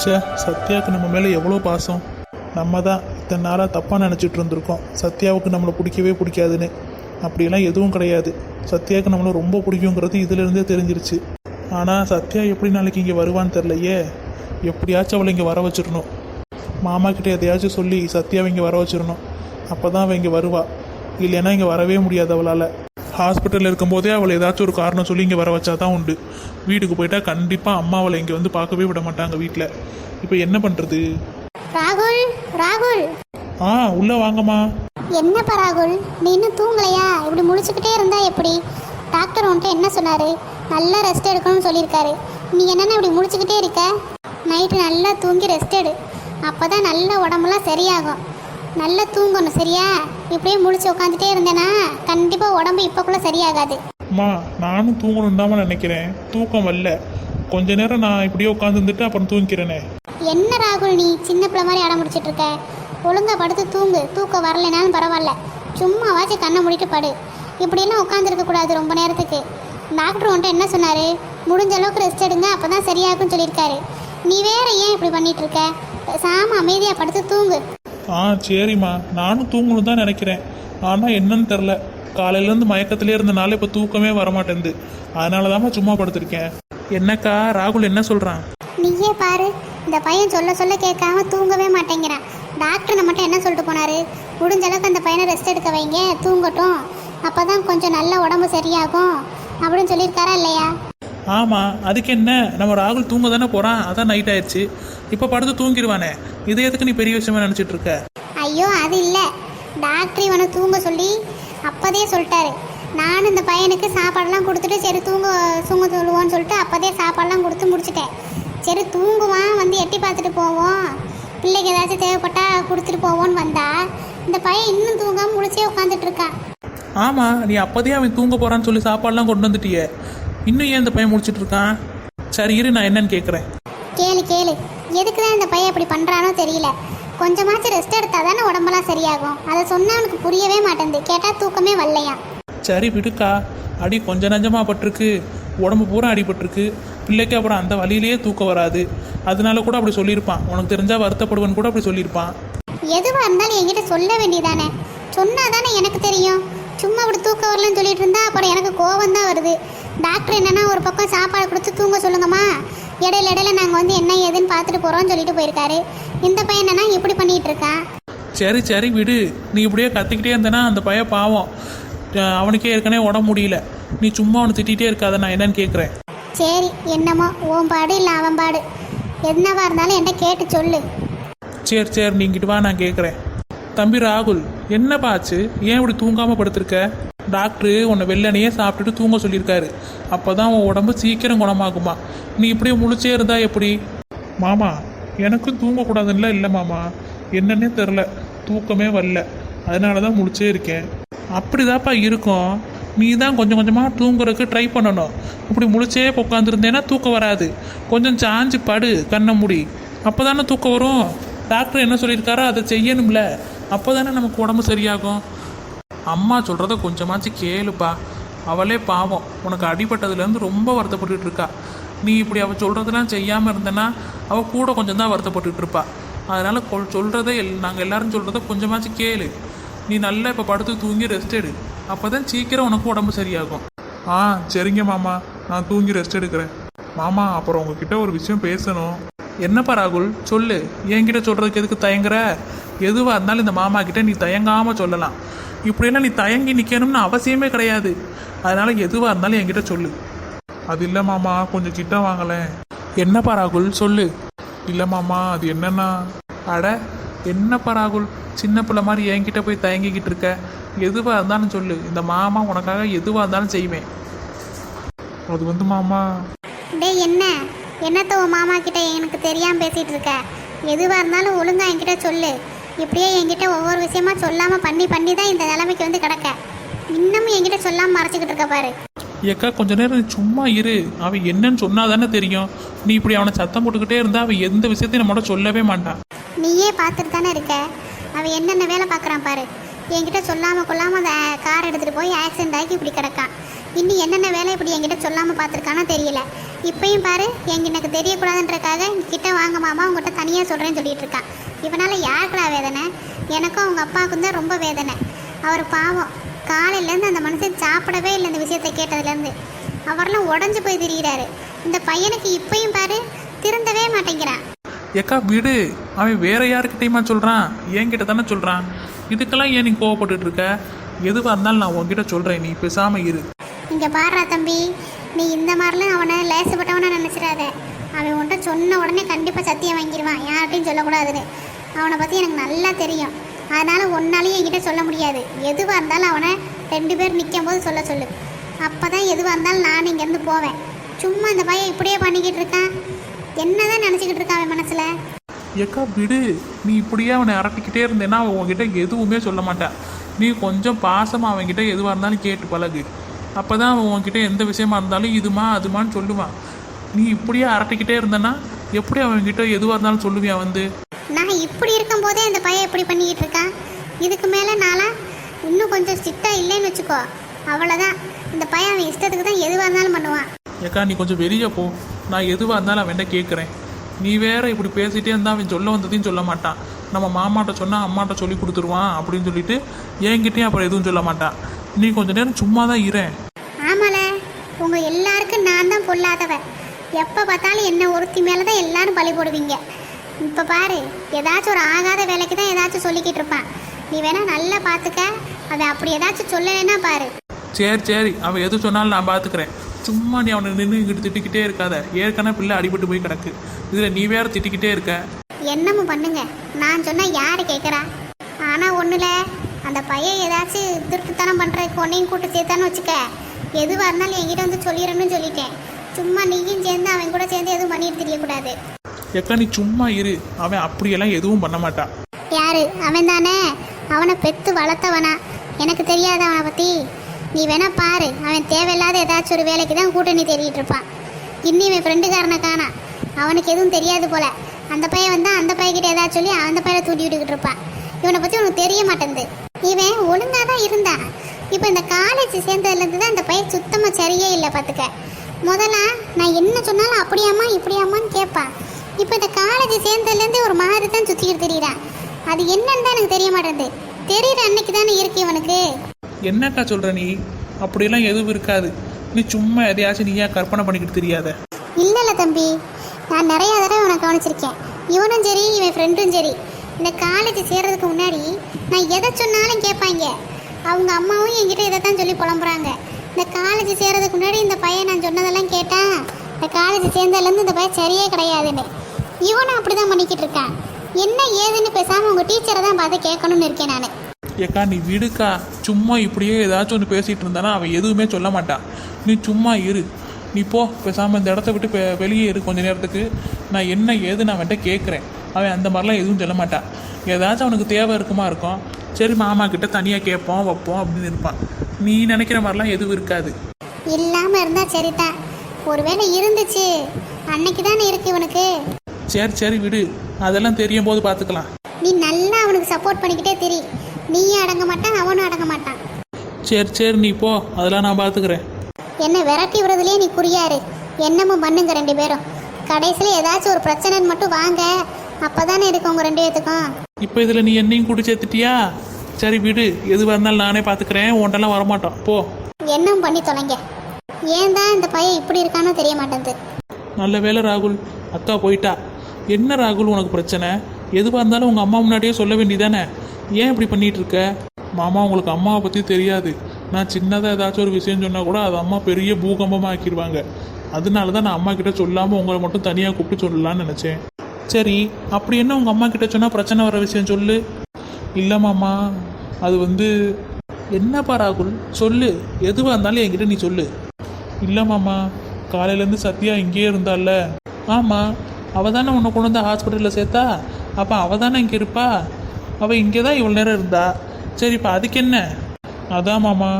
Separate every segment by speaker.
Speaker 1: ச்சே சத்யாவுக்கு நம்ம மேலே எவ்வளோ பாசம்? நம்ம தான் இத்தனை நாளாக தப்பாக நினச்சிட்டு இருந்திருக்கோம். சத்யாவுக்கு நம்மளை பிடிக்கவே பிடிக்காதுன்னு. அப்படிலாம் எதுவும் கிடையாது. சத்யாவுக்கு நம்மளை ரொம்ப பிடிக்குங்கிறது இதிலிருந்தே தெரிஞ்சிருச்சு. ஆனால் சத்யா எப்படி நாளைக்கு இங்கே வருவான்னு தெரிலையே எப்படியாச்சும் அவளை இங்கே வர வச்சிடணும். மாமா கிட்டே எதையாச்சும் சொல்லி சத்யாவை இங்கே வர வச்சிடணும். அப்போ தான் அவள் இங்கே வருவா. இல்லைன்னா இங்கே வரவே முடியாது அவளால். ஹாஸ்பிட்டலில் இருக்கும்போதே அவளை ஏதாச்சும் ஒரு காரணம் சொல்லி இங்கே வர வச்சா தான் உண்டு. வீட்டுக்கு போயிட்டா கண்டிப்பாக அம்மா அவளை இங்கே வந்து பார்க்கவே விட மாட்டாங்க வீட்டில் இப்போ என்ன பண்ணுறது
Speaker 2: ராகுல் ராகுல்.
Speaker 1: ஆ உள்ளே வாங்கம்மா.
Speaker 2: என்னப்பா ராகுல்? நீ இன்னும் தூங்கலையா? இப்படி முழிச்சுக்கிட்டே இருந்தா எப்படி? டாக்டர் உன்கிட்ட என்ன சொன்னாரு? நல்லா ரெஸ்ட் எடுக்கணும்னு சொல்லியிருக்காரு. நீ என்னென்ன இப்படி முழிச்சுக்கிட்டே இருக்க? நைட்டு நல்லா தூங்கி ரெஸ்ட் எடு. அப்போ தான் நல்ல உடம்புலாம் சரியாகும். நல்லா தூங்கணும் சரியா? இப்படியே முழிச்சு உட்காந்துட்டே இருந்தேன்னா கண்டிப்பாக உடம்பு இப்போக்குள்ள சரியாகாது.
Speaker 1: அம்மா நானும் தூங்கணும் தான் நினைக்கிறேன். தூக்கம் வரல. கொஞ்ச நேரம் நான் இப்படியே உட்காந்துருந்துட்டு அப்புறம் தூங்கிக்கிறேனே.
Speaker 2: என்ன ராகுல் நீ சின்ன பிள்ளை மாதிரி அடம் முடிச்சிட்டு இருக்க? ஒழுங்கா படுத்து தூங்கு. தூக்கம் வரலைனாலும் பரவாயில்ல. சும்மாவாச்சும் கண்ணை மூடிட்டு படு. இப்படியெல்லாம் உட்காந்துருக்க கூடாது ரொம்ப நேரத்துக்கு. டாக்டர் உன்ட்ட என்ன சொன்னாரு? முடிஞ்ச அளவுக்கு ரெஸ்ட் எடுங்க அப்பதான் சரியாகும்னு சொல்லியிருக்காரு. நீ வேற ஏன் இப்படி பண்ணிட்டு இருக்க? சாம அமைதியா படுத்து தூங்கு.
Speaker 1: ஆ சரிம்மா. நானும் தூங்கணும் தான் நினைக்கிறேன். ஆனால் என்னன்னு தெரில காலையிலேருந்து மயக்கத்திலே இருந்தனால இப்போ தூக்கமே வரமாட்டேங்குது. அதனால தாம்மா சும்மா படுத்திருக்கேன். என்னக்கா ராகுல் என்ன சொல்கிறான்
Speaker 2: நீயே பாரு. இந்த பையன் சொல்ல சொல்ல கேட்காம தூங்கவே மாட்டேங்கிறான். டாக்டர் நம்மகிட்ட என்ன சொல்லிட்டு போனாரு? முடிஞ்ச அளவுக்கு அந்த பையனை ரெஸ்ட் எடுக்க வைங்க. தூங்கட்டும். அப்பதான் கொஞ்சம் நல்ல உடம்பு சரியாகும். அப்படின்னு சொல்லியிருக்காரா இல்லையா?
Speaker 1: ஆமாம் அதுக்கு என்ன? நம்ம ராகுல் தூங்க தானே போகிறான் அதான் நைட் ஆயிடுச்சு. இப்போ படுத்து தூங்கிடுவானே. இதை எதுக்கு நீ பெரிய விஷயமா நினச்சிட்டு இருக்க?
Speaker 2: ஐயோ அது இல்லை. டாக்டர் இவனை தூங்க சொல்லி அப்போதே சொல்லிட்டாரு. நானும் இந்த பையனுக்கு சாப்பாடெல்லாம் கொடுத்துட்டு சரி தூங்க தூங்க சொல்லுவோன்னு சொல்லிட்டு அப்போதே சாப்பாடெல்லாம் கொடுத்து முடிச்சிட்டேன். சரி தூங்குவான் வந்து எட்டி பார்த்துட்டு போவோம். பிள்ளைக்கு ஏதாச்சும் தேவைப்பட்டா கொடுத்துட்டு போவோன்னு வந்தா இந்த பையன் இன்னும் தூங்காமல் முடிச்சே உட்காந்துட்டு இருக்கான்.
Speaker 1: ஆமாம் நீ அப்போதே அவன் தூங்க போகிறான்னு சொல்லி சாப்பாடுலாம் கொண்டு வந்துட்டியே. இன்னும் ஏன் இந்த பையன் முடிச்சிட்டு இருக்கான்? சரி இரு நான் என்னன்னு கேட்குறேன்
Speaker 2: கேளு கேளு. எதுக்கு தான் இந்த பையன் இப்படி பண்ணுறானோ தெரியல. கொஞ்சமாச்சும் ரெஸ்ட் எடுத்தா தானே உடம்பெல்லாம் சரியாகும். அதை சொன்னா அவனுக்கு புரியவே மாட்டேங்குது. கேட்டால் தூக்கமே வரலையா?
Speaker 1: சரி விடுக்கா. அடி கொஞ்ச நஞ்சமாக பட்டிருக்கு. உடம்பு பூரா அடிபட்டிருக்கு. பிள்ளைக்கு அப்புறம் அந்த வழியிலேயே தூக்கம் வராது. அதனால கூட அப்படி சொல்லியிருப்பான். உனக்கு தெரிஞ்சால் வருத்தப்படுவேன்னு கூட அப்படி சொல்லியிருப்பான்.
Speaker 2: எதுவாக இருந்தாலும் என்கிட்ட சொல்ல வேண்டியதானே? சொன்னா தானே எனக்கு தெரியும். சும்மா அப்படி தூக்கம் வரலன்னு சொல்லிட்டு இருந்தா அப்புறம் எனக்கு கோவம் தான் வருது. டாக்டர் என்னன்னா ஒரு பக்கம் சாப்பாடு கொடுத்து தூங்க சொல்லுங்கம்மா. இடையில இடையில நாங்கள் வந்து என்ன ஏதுன்னு பார்த்துட்டு போகிறோம்னு சொல்லிட்டு போயிருக்காரு. இந்த பையன் இப்படி பண்ணிட்டு இருக்கான்
Speaker 1: சரி சரி விடு. நீ இப்படியே கத்திக்கிட்டே இருந்தேன்னா அந்த பையன் பாவம். அவனுக்கே ஏற்கனவே உடம்பு முடியல. நீ சும்மா அவனை திட்டிகிட்டே இருக்காத நான் என்னன்னு கேட்குறேன்.
Speaker 2: சரி என்னமோ ஓன் பாடு இல்லை அவன் பாடு. என்னவா இருந்தாலும் என்கிட்ட கேட்டு சொல்லு.
Speaker 1: சரி சரி நீங்கிட்டு வா நான் கேட்குறேன். தம்பி ராகுல் என்னப்பா ஆச்சு ஏன் இப்படி தூங்காமல் படுத்திருக்க? டாக்டரு உன்னை வெள்ளனையே சாப்பிட்டுட்டு தூங்க சொல்லியிருக்காரு. அப்போ தான் உன் உடம்பு சீக்கிரம் குணமாகுமா? நீ இப்படியே முழிச்சே இருந்தா எப்படி? மாமா எனக்கும் தூங்கக்கூடாதுன்னா இல்லை மாமா. என்னன்னே தெரில தூக்கமே வரல. அதனால தான் முழிச்சே இருக்கேன். அப்படிதாப்பா இருக்கும். நீ தான் கொஞ்சம் கொஞ்சமாக தூங்குறதுக்கு ட்ரை பண்ணணும். இப்படி முழிச்சே உட்காந்துருந்தேன்னா தூக்கம் வராது. கொஞ்சம் சாஞ்சு படு கண்ணை முடி. அப்போ தானே தூக்கம் வரும். டாக்டர் என்ன சொல்லியிருக்காரோ அதை செய்யணும்ல. அப்போ தானே நமக்கு உடம்பு சரியாகும்? அம்மா சொல்கிறத கொஞ்சமாச்சும் கேளுப்பா. அவளே பாவம். உனக்கு அடிபட்டதுலேருந்து ரொம்ப வருத்தப்பட்டுட்டு இருக்கா. நீ இப்படி அவள் சொல்கிறதெல்லாம் செய்யாமல் இருந்தனா அவள் கூட கொஞ்சம் தான் வருத்தப்பட்டுட்டு இருப்பா. அதனால் கொ- சொல்கிறத எல் நாங்கள் எல்லாரும் சொல்கிறத கொஞ்சமாச்சும் கேளு. நீ நல்லா இப்போ படுத்து தூங்கி ரெஸ்ட் எடு. அப்போ தான் சீக்கிரம் உனக்கு உடம்பு சரியாகும். ஆ சரிங்க மாமா. நான் தூங்கி ரெஸ்ட் எடுக்கிறேன். மாமா அப்புறம் உங்ககிட்ட ஒரு விஷயம் பேசணும். என்னப்பா ராகுல்? சொல்லு. என்கிட்ட சொல்கிறதுக்கு எதுக்கு தயங்குற? எதுவாக இருந்தாலும் இந்த மாமா கிட்ட நீ தயங்காமல் சொல்லலாம். இப்படியெல்லாம் நீ தயங்கி நிற்கணும்னு அவசியமே கிடையாது. அதனால் எதுவாக இருந்தாலும் என்கிட்ட சொல்லு. அது இல்லை மாமா கொஞ்சம் கிட்ட வாங்கலேன் என்னப்பா ராகுல்? சொல்லு. இல்லை மாமா அது என்னன்னா? அட என்னப்பா ராகுல்? சின்ன பிள்ளை மாதிரி என்கிட்ட போய் தயங்கிக்கிட்டு இருக்க. எதுவாக இருந்தாலும் சொல்லு. இந்த மாமா உனக்காக எதுவாக இருந்தாலும் செய்வேன். அது வந்து மாமா.
Speaker 2: என்ன? என்னத்த உன் மாமா கிட்ட எனக்கு தெரியாம பேசிட்டு இருக்க? எதுவாக இருந்தாலும் ஒழுங்கா என்கிட்ட சொல்லு. இப்படியே என்கிட்ட ஒவ்வொரு விஷயமா சொல்லாம பண்ணி பண்ணி தான் இந்த நிலைமைக்கு வந்து கிடக்க. இன்னமும் என்கிட்ட சொல்லாம மறைச்சிக்கிட்டு இருக்க பாரு.
Speaker 1: ஏக்கா கொஞ்ச நேரம் சும்மா இரு. அவன் என்னன்னு சொன்னா தானே தெரியும். நீ இப்படி அவனை சத்தம் போட்டுக்கிட்டே இருந்தா அவன் எந்த விஷயத்தையும் நம்மளோட சொல்லவே மாட்டான்
Speaker 2: நீயே பார்த்துட்டு தானே இருக்க? அவன் என்னென்ன வேலை பார்க்குறான் பாரு. என்கிட்ட சொல்லாம கொள்ளாம அந்த கார் எடுத்துட்டு போய் ஆக்சிடென்ட் ஆகி இப்படி கிடக்கான். இன்னும் என்னென்ன வேலை இப்படி என்கிட்ட சொல்லாம பார்த்துருக்கானோ தெரியல. இப்பயும் பாரு எங்க எனக்கு தெரியக்கூடாதுன்றக்காக கிட்ட வாங்க மாமா உங்ககிட்ட தனியாக சொல்கிறேன்னு சொல்லிட்டு இருக்கான் இவனால யாருக்குடா வேதனை? எனக்கும் அவங்க அப்பாவுக்கும் தான் ரொம்ப வேதனை. அவர் பாவம். காலையிலேருந்து அந்த மனுஷன் சாப்பிடவே இல்லை இந்த விஷயத்தை கேட்டதுலேருந்து அவரெல்லாம் உடஞ்சு போய் திரியிறாரு. இந்த பையனுக்கு இப்பயும் பாரு திருந்தவே மாட்டேங்கிறான்.
Speaker 1: ஏக்கா விடு. அவன் வேற யாருக்கிட்டையுமா சொல்கிறான் என்கிட்ட தானே சொல்கிறான் இதுக்கெல்லாம் ஏன் நீ கோவப்பட்டுட்டு இருக்க? எதுவாக இருந்தாலும் நான் உன்கிட்ட சொல்கிறேன் நீ பேசாமல் இரு.
Speaker 2: இங்கே பாடுறா தம்பி. நீ இந்த மாதிரிலாம் அவனை லேசப்பட்டவனை நினச்சிடாத. அவன் உன்கிட்ட சொன்ன உடனே கண்டிப்பாக சத்தியம் வாங்கிடுவான். யார்கிட்டையும் சொல்லக்கூடாதுன்னு. அவனை பற்றி எனக்கு நல்லா தெரியும். அதனால் ஒன்னாலையும் என்கிட்ட சொல்ல முடியாது. எதுவாக இருந்தாலும் அவனை ரெண்டு பேர் நிற்கும் போது சொல்ல சொல்லு. அப்போ தான் எதுவாக இருந்தாலும் நான் இங்கேருந்து போவேன். சும்மா இந்த பையன் இப்படியே பண்ணிக்கிட்டு இருக்கான். என்னதான் நினச்சிக்கிட்டு இருக்கான் அவன் மனசில்?
Speaker 1: ஏக்கா விடு. நீ இப்படியே அவனை அரட்டிக்கிட்டே இருந்தேன்னா அவன் உன்கிட்ட எதுவுமே சொல்ல மாட்டான் நீ கொஞ்சம் பாசமாக அவன்கிட்ட எதுவாக இருந்தாலும் கேட்டு பழகு. அப்போ தான் அவன் உன்கிட்ட எந்த விஷயமா இருந்தாலும் இதுமா அதுமான்னு சொல்லுவான் நீ இப்படியே அரட்டிக்கிட்டே இருந்தேன்னா எப்படி அவன்கிட்ட எதுவாக இருந்தாலும் சொல்லுவியா வந்து?
Speaker 2: நான் இப்படி இருக்கும்போதே அந்த பையன் இப்படி பண்ணிக்கிட்டு இருக்கான். இதுக்கு மேலே நாளாக இன்னும் கொஞ்சம் ஸ்ட்ரிக்டாக இல்லைன்னு வச்சுக்கோ. அவ்வளோதான் இந்த பையன் அவன் இஷ்டத்துக்கு தான் எதுவாக இருந்தாலும் பண்ணுவான்.
Speaker 1: ஏக்கா நீ கொஞ்சம் வெளியே போ. நான் எதுவாக இருந்தாலும் அவன்கிட்ட கேட்குறேன் நீ வேற இப்படி பேசிட்டே இருந்தால் அவன் சொல்ல வந்ததையும் சொல்ல மாட்டான். நம்ம மாமாட்ட சொன்னால் அம்மாட்ட சொல்லி கொடுத்துருவான் அப்படின்னு சொல்லிட்டு என்கிட்டயும் அப்புறம் எதுவும் சொல்ல மாட்டான். நீ கொஞ்ச நேரம் சும்மா தான் இரேன்
Speaker 2: ஆமால. உங்கள் எல்லாருக்கும் நான் தான் பொல்லாதவ. எப்போ பார்த்தாலும் என்ன ஒருத்தி மேலே தான் எல்லாரும் பழி போடுவீங்க. இப்போ பாரு ஏதாச்சும் ஒரு ஆகாத வேலைக்கு தான் ஏதாச்சும் சொல்லிக்கிட்டு இருப்பான். நீ வேணா நல்லா பார்த்துக்க அவன் அப்படி ஏதாச்சும் சொல்லலைன்னா பாரு.
Speaker 1: சரி சரி. அவன் எது சொன்னாலும் நான் பார்த்துக்கிறேன் சும்மா நீ அவனை நின்று இங்கிட்டு திட்டிக்கிட்டே இருக்காத. ஏற்கனவே பிள்ளை அடிபட்டு போய் கிடக்கு. இதில் நீ வேற திட்டிக்கிட்டே இருக்க.
Speaker 2: என்னமோ பண்ணுங்க. நான் சொன்னால் யார் கேட்குறா ஆனால் ஒன்றுல அந்த பையன் ஏதாச்சும் திருட்டுத்தனம் பண்ணுறதுக்கு ஒன்றையும் கூட்டு சேர்த்தான்னு வச்சுக்க. எதுவாக இருந்தாலும் என்கிட்ட வந்து சொல்லிடணும்னு சொல்லிட்டேன். சும்மா நீயும் சேர்ந்து அவன் கூட சேர்ந்து எதுவும் பண்ணிட்டு தெரியக்கூடாது.
Speaker 1: ஏக்கா நீ சும்மா இரு. அவன் அப்படியெல்லாம் எதுவும் பண்ண மாட்டான்
Speaker 2: யாரு? அவன் தானே? அவனை பெத்து வளர்த்தவனா? எனக்கு தெரியாத அவனை பற்றி நீ வேணா பாரு. அவன் தேவையில்லாத ஏதாச்சும் ஒரு வேலைக்கு தான் கூட்டணி தேடிட்டு இருப்பான். இன்னும் இவன் ஃப்ரெண்டுக்காரனை காணா. அவனுக்கு எதுவும் தெரியாது போல. அந்த பையன் வந்தா அந்த பையன்கிட்ட ஏதாச்சும் சொல்லி அந்த பையனை தூண்டி விட்டுக்கிட்டு இருப்பான். இவனை பற்றி உனக்கு தெரிய மாட்டேங்குது. இவன் ஒழுங்காக தான் இருந்தான் இப்போ இந்த காலேஜ் சேர்ந்ததுலேருந்து தான் இந்த பையன் சுத்தமாக சரியே இல்லை பார்த்துக்க முதல்ல நான் என்ன சொன்னாலும் அப்படியாம்மா இப்படியாம்மான்னு கேட்பான் இப்போ இந்த காலேஜ் சேர்ந்ததுலேருந்து ஒரு மாதிரி தான் சுற்றிக்கிட்டு தெரியுறான் அது என்னன்னு தான் எனக்கு தெரிய மாட்டேங்குது. தெரியுற அன்னைக்கு தானே இருக்கு இவனுக்கு.
Speaker 1: என்னக்கா சொல்ற நீ? அப்படியெல்லாம் எதுவும் இருக்காது. நீ சும்மா எதையாச்சும் நீயா கற்பனை பண்ணிக்கிட்டு தெரியாத.
Speaker 2: இல்லைல்ல தம்பி. நான் நிறைய தடவை இவனை கவனிச்சிருக்கேன். இவனும் சரி இவன் ஃப்ரெண்டும் சரி. இந்த காலேஜ் சேர்றதுக்கு முன்னாடி நான் எதை சொன்னாலும் கேட்பாங்க. அவங்க அம்மாவும் என்கிட்ட இதை தான் சொல்லி புலம்புறாங்க. இந்த காலேஜ் சேர்றதுக்கு முன்னாடி இந்த பையன் நான் சொன்னதெல்லாம் கேட்டான். இந்த காலேஜ் சேர்ந்ததுலேருந்து இந்த பையன் சரியே கிடையாதுன்னு. இவனும் அப்படி தான் பண்ணிக்கிட்டு இருக்கான். என்ன ஏதுன்னு பேசாமல் உங்கள் டீச்சரை தான் பார்த்து கேட்கணும்னு இருக்கேன் நான்.
Speaker 1: ஏக்கா நீ விடுக்கா. சும்மா இப்படியே ஏதாச்சும் ஒன்று பேசிகிட்டு இருந்தானா அவன் எதுவுமே சொல்ல மாட்டான் நீ சும்மா இரு. நீ போ. பேசாமல் இந்த இடத்த விட்டு பெ- வெளியே இரு கொஞ்ச நேரத்துக்கு. நான் என்ன ஏது நான் அவன்கிட்ட கேட்குறேன். அவன் அந்த மாதிரிலாம் எதுவும் சொல்ல மாட்டான் ஏதாச்சும் அவனுக்கு தேவை இருக்குமா இருக்கும். சரி மாமா கிட்ட தனியாக கேட்போம் வைப்போம் அப்படின்னு இருப்பான். நீ நினைக்கிற மாதிரிலாம் எதுவும் இருக்காது.
Speaker 2: இல்லாமல் இருந்தால் சரிதான் ஒருவேளை இருந்துச்சு. அன்னைக்கு தானே இருக்கு இவனுக்கு.
Speaker 1: சரி சரி விடு. அதெல்லாம் தெரியும் போது பார்த்துக்கலாம்
Speaker 2: நீ நல்லா அவனுக்கு சப்போர்ட் பண்ணிக்கிட்டே தெரி. நீயும் அடங்க மாட்டான் அவனும் அடங்க மாட்டான்.
Speaker 1: சரி சரி நீ போ. அதெல்லாம் நான் பார்த்துக்கிறேன்
Speaker 2: என்ன விரட்டி விடுறதுலயே நீ குறியாரு. என்னமும் பண்ணுங்க ரெண்டு பேரும். கடைசியில் ஏதாச்சும் ஒரு பிரச்சனைன்னு மட்டும் வாங்க. அப்பதானே இருக்கு உங்க ரெண்டு பேத்துக்கும்.
Speaker 1: இப்போ இதில் நீ என்னையும் கூட்டி சேர்த்துட்டியா? சரி விடு எதுவாக இருந்தாலும் நானே பார்த்துக்கிறேன் உன்ட்டெல்லாம் வரமாட்டோம். போ.
Speaker 2: என்னவும் பண்ணி தொலைங்க. ஏன் தான் இந்த பையன் இப்படி இருக்கானோ தெரிய மாட்டேங்குது
Speaker 1: நல்ல வேலை ராகுல் அக்கா போயிட்டா. என்ன ராகுல் உனக்கு பிரச்சனை? எதுவாக இருந்தாலும் உங்கள் அம்மா முன்னாடியே சொல்ல வேண்டியதானே? ஏன் இப்படி பண்ணிட்டு இருக்க மாமா உங்களுக்கு அம்மாவை பற்றி தெரியாது. நான் சின்னதாக ஏதாச்சும் ஒரு விஷயம் சொன்னால் கூட அது அம்மா பெரிய பூகம்பமாக ஆக்கிடுவாங்க. அதனால தான் நான் அம்மா கிட்ட சொல்லாமல் உங்களை மட்டும் தனியாக கூப்பிட்டு சொல்லலாம்னு நினச்சேன். சரி அப்படி என்ன உங்கள் அம்மா கிட்ட சொன்னால் பிரச்சனை வர விஷயம் சொல்லு? இல்லை மாமா அது வந்து என்னப்பா ராகுல் சொல்லு. எதுவாக இருந்தாலும் என்கிட்ட நீ சொல்லு. இல்லை மாமா காலையிலேருந்து சத்யா இங்கேயே இருந்தால ஆமாம் அவள் தானே உன்னை கொண்டு வந்து ஹாஸ்பிட்டலில் சேர்த்தா? அப்போ அவள் தானே இங்கே இருப்பா? அவள் இங்கே தான் இவ்வளோ நேரம் இருந்தா? சரி இப்போ அதுக்கு என்ன? அதான் மாமா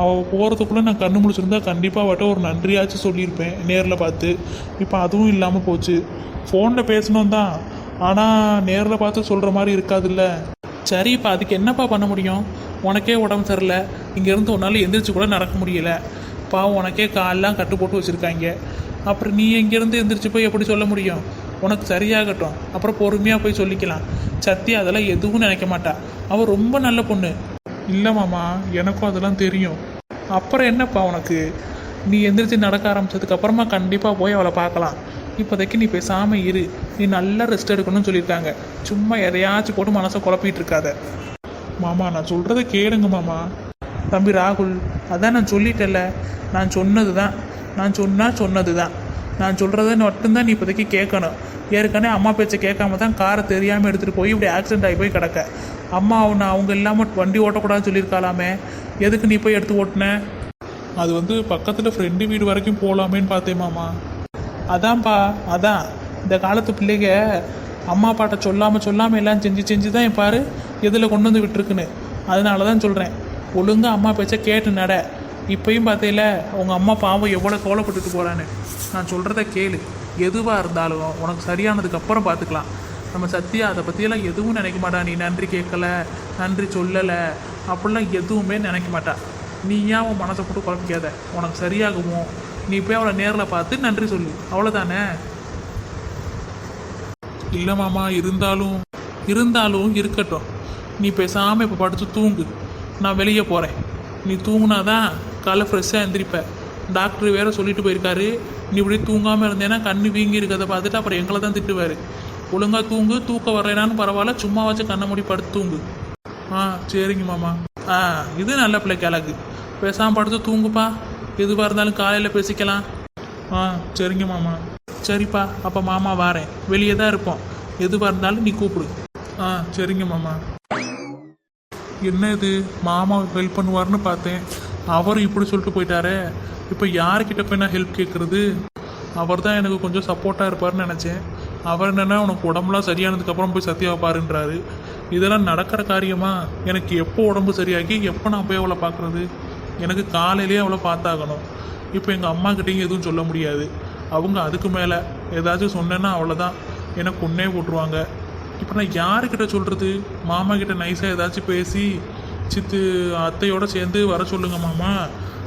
Speaker 1: அவள் போகிறதுக்குள்ளே நான் கண்ணு முடிச்சிருந்தா கண்டிப்பாக அவட்ட ஒரு நன்றியாச்சும் சொல்லியிருப்பேன் நேரில் பார்த்து. இப்போ அதுவும் இல்லாமல் போச்சு. ஃபோனில் பேசணும் தான். ஆனால் நேரில் பார்த்து சொல்கிற மாதிரி இருக்காதுல்ல. சரி இப்போ அதுக்கு என்னப்பா பண்ண முடியும்? உனக்கே உடம்பு சரியில்லை. இங்கேருந்து உன்னால் எந்திரிச்சு கூட நடக்க முடியல. பாவம் உனக்கே கால்லாம் கட்டு போட்டு வச்சுருக்காங்க. அப்புறம் நீ எங்கேருந்து எந்திரிச்சு போய் எப்படி சொல்ல முடியும்? உனக்கு சரியாகட்டும். அப்புறம் பொறுமையாக போய் சொல்லிக்கலாம். சத்தி அதெல்லாம் எதுவும் நினைக்க மாட்டா. அவள் ரொம்ப நல்ல பொண்ணு. இல்லை மாமா எனக்கும் அதெல்லாம் தெரியும். அப்புறம் என்னப்பா உனக்கு? நீ எந்திரிச்சு நடக்க ஆரம்பிச்சதுக்கு அப்புறமா கண்டிப்பாக போய் அவளை பார்க்கலாம். இப்போதைக்கு நீ பேசாமல் இரு. நீ நல்லா ரெஸ்ட் எடுக்கணும்னு சொல்லியிருக்காங்க. சும்மா எதையாச்சும் போட்டு மனசை குழப்பிட்டு இருக்காத. மாமா நான் சொல்கிறத கேளுங்க மாமா. தம்பி ராகுல் அதான் நான் சொல்லிட்டேன்ல. நான் சொன்னது தான் நான் சொன்னால் சொன்னது தான் நான் சொல்கிறத மட்டும்தான் நீ இப்போதைக்கு கேட்கணும். ஏற்கனவே அம்மா பேச்சை கேட்காம தான் காரை தெரியாமல் எடுத்துகிட்டு போய் இப்படி ஆக்சிடென்ட் ஆகி போய் கிடக்க. அம்மா அவனை அவங்க இல்லாமல் வண்டி ஓட்டக்கூடாதுன்னு சொல்லியிருக்காளாமே. எதுக்கு நீ போய் எடுத்து ஓட்டின? அது வந்து பக்கத்தில் ஃப்ரெண்டு வீடு வரைக்கும் போகலாமேன்னு பார்த்தேன் மாமா. அதான்ப்பா அதான். இந்த காலத்து பிள்ளைங்க அம்மா அப்பாட்ட சொல்லாமல் சொல்லாமல் எல்லாம் செஞ்சு செஞ்சு தான் என் பாரு எதில் கொண்டு வந்து விட்டுருக்குன்னு. அதனால தான் சொல்கிறேன் ஒழுங்காக அம்மா பேச்ச கேட்டு நட. இப்பயும் பார்த்தையில உங்கள் அம்மா பாவம் எவ்வளோ கவலைப்பட்டுட்டு போகிறான்னு நான் சொல்கிறத கேளு. எதுவாக இருந்தாலும் உனக்கு சரியானதுக்கு அப்புறம் பார்த்துக்கலாம். நம்ம சத்யா அதை பற்றியெல்லாம் எதுவும் நினைக்க மாட்டா. நீ நன்றி கேட்கல நன்றி சொல்லலை அப்படிலாம் எதுவுமே நினைக்க மாட்டா. நீ ஏன் உன் மனசை போட்டு குழப்பிக்காத? உனக்கு சரியாகுமோ? நீ போய் அவளை நேரில் பார்த்து நன்றி சொல்லு. அவ்வளோதானே இல்லை மாமா இருந்தாலும் இருந்தாலும் இருக்கட்டும். நீ பேசாமல் இப்போ படுத்து தூங்கு. நான் வெளியே போகிறேன் நீ தூங்குனாதான் காலைல ஃப்ரெஷ்ஷாக எழுந்திரிப்ப டாக்டர் வேற சொல்லிட்டு போயிருக்காரு. நீ இப்படி தூங்காமல் இருந்தேன்னா கண்ணு வீங்கி இருக்கிறத பார்த்துட்டு அப்புறம் எங்களை தான் திட்டுவார். ஒழுங்கா தூங்கு தூக்கம் வரேனான்னு பரவாயில்ல சும்மா வச்சு கண்ணை மூடி படுத்து தூங்கு. ஆ சரிங்க மாமா. ஆ இது நல்ல பிள்ளை கிழக்கு. பேசாமல் படுத்து தூங்குப்பா. எதுவாக இருந்தாலும் காலையில் பேசிக்கலாம். ஆ சரிங்க மாமா. சரிப்பா அப்போ மாமா வாரேன். வெளியே தான் இருப்போம். எதுவாக இருந்தாலும் நீ கூப்பிடு. ஆ சரிங்க மாமா. என்ன இது மாமா ஹெல்ப் பண்ணுவார்னு பார்த்தேன். அவரும் இப்படி சொல்லிட்டு போயிட்டாரே. இப்போ யார்கிட்ட போய் நான் ஹெல்ப் கேட்குறது அவர் தான் எனக்கு கொஞ்சம் சப்போர்ட்டாக இருப்பார்னு நினச்சேன். அவர் என்னென்னா உனக்கு உடம்புலாம் சரியானதுக்கப்புறம் போய் சத்தியாவை பாருன்றாரு. இதெல்லாம் நடக்கிற காரியமா? எனக்கு எப்போ உடம்பு சரியாகி எப்போ நான் போய் அவளை பார்க்குறது? எனக்கு காலையிலேயே அவளை பார்த்தாகணும். இப்போ எங்கள் அம்மா கிட்டேயும் எதுவும் சொல்ல முடியாது. அவங்க அதுக்கு மேலே ஏதாச்சும் சொன்னேன்னா அவ்வளோதான் எனக்கு உன்னே போட்டுருவாங்க. இப்போ நான் யாருக்கிட்ட சொல்கிறது மாமா கிட்ட நைஸாக ஏதாச்சும் பேசி சித்து அத்தையோடு சேர்ந்து வர சொல்லுங்க மாமா.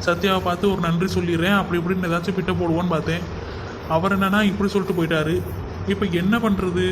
Speaker 1: சத்யாவை பார்த்து ஒரு நன்றி சொல்லிடுறேன். அப்படி இப்படின்னு ஏதாச்சும் பிட்ட போடுவோன்னு பார்த்தேன். அவர் என்னன்னா இப்படி சொல்லிட்டு போயிட்டாரு. இப்போ என்ன பண்ணுறது